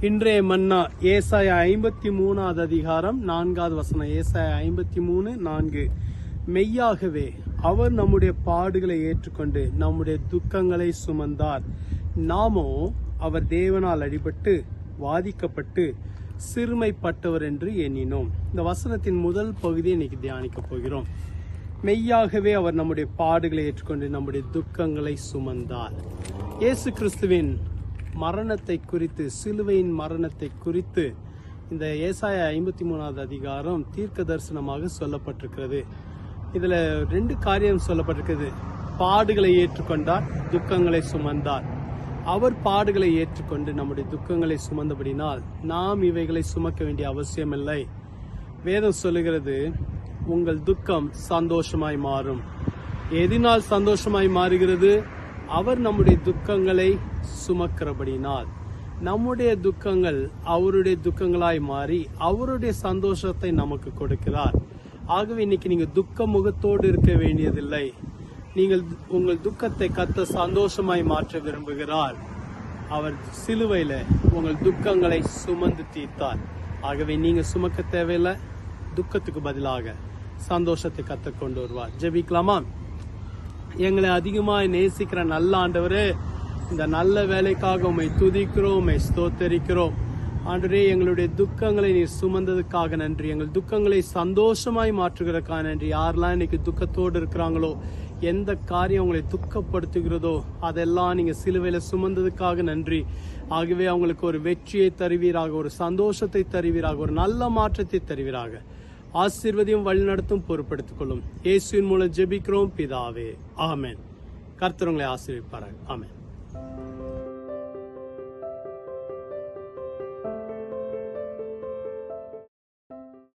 இன்றைய மன்னா ஏசாய ஐம்பத்தி மூணாவது அதிகாரம் நான்காவது வசனம். ஏசாய ஐம்பத்தி மூணு நான்கு. மெய்யாகவே அவர் நம்முடைய பாடுகளை ஏற்றுக்கொண்டு நம்முடைய துக்கங்களை சுமந்தார். நாமோ அவர் தேவனால் அடிபட்டு வாதிக்கப்பட்டு சிறுமைப்பட்டவர் என்று எண்ணினோம். இந்த வசனத்தின் முதல் பகுதியை இன்னைக்கு தியானிக்க போகிறோம். மெய்யாகவே அவர் நம்முடைய பாடுகளை ஏற்றுக்கொண்டு நம்முடைய துக்கங்களை சுமந்தார். இயேசு கிறிஸ்துவின் மரணத்தை குறித்து சிலுவையின் மரணத்தை குறித்து இந்த ஏசாய ஐம்பத்தி மூணாவது அதிகாரம் தீர்க்க தரிசனமாக சொல்லப்பட்டிருக்கிறது. இதில் ரெண்டு காரியம் சொல்லப்பட்டிருக்கிறது. பாடுகளை ஏற்றுக்கொண்டார் துக்கங்களை சுமந்தார். அவர் பாடுகளை ஏற்றுக்கொண்டு நம்முடைய துக்கங்களை சுமந்தபடினால் நாம் இவைகளை சுமக்க வேண்டிய அவசியமில்லை. வேதம் சொல்லுகிறது உங்கள் துக்கம் சந்தோஷமாய் மாறும். எதினால் சந்தோஷமாய் மாறுகிறது? அவர் நம்முடைய துக்கங்களை சுமக்கிறபடினால் நம்முடைய துக்கங்கள் அவருடைய துக்கங்களாய் மாறி அவருடைய சந்தோஷத்தை நமக்கு கொடுக்கிறார். ஆகவே இன்னைக்கு நீங்கள் துக்க முகத்தோடு இருக்க வேண்டியதில்லை. நீங்கள் உங்கள் துக்கத்தை கத்த சந்தோஷமாய் மாற்ற விரும்புகிறார். அவர் சிலுவையில் உங்கள் துக்கங்களை சுமந்து தீர்த்தார். ஆகவே நீங்கள் சுமக்க தேவையில்லை. துக்கத்துக்கு பதிலாக சந்தோஷத்தை கத்த கொண்டு வருவார். ஜெபிக்கலாமா? எங்களை அதிகமாக நேசிக்கிற நல்ல ஆண்டவரே இந்த நல்ல வேலைக்காக உண்மை துதிக்கிறோம் உண்மை ஸ்தோத்தரிக்கிறோம். ஆண்டரே எங்களுடைய துக்கங்களை நீர் சுமந்ததுக்காக நன்றி. எங்கள் துக்கங்களை சந்தோஷமாய் மாற்றுகிறதுக்காக நன்றி. யாரெல்லாம் இன்னைக்கு துக்கத்தோடு இருக்கிறாங்களோ எந்த காரியம் உங்களை துக்கப்படுத்துகிறதோ அதெல்லாம் நீங்கள் சிலுவையில் சுமந்ததுக்காக நன்றி. ஆகவே அவங்களுக்கு ஒரு வெற்றியை தருவீராக ஒரு சந்தோஷத்தை தருவீராக ஒரு நல்ல மாற்றத்தை தருவீராக. ஆசீர்வதியும் வழிநடத்தும் பொறுப்படுத்திக் கொள்ளும். இயேசுவின் மூலம் ஜெபிக்கிறோம் பிதாவே. ஆமேன். கர்த்தரங்களை ஆசீர்விப்பார்கள் ஆமேன்.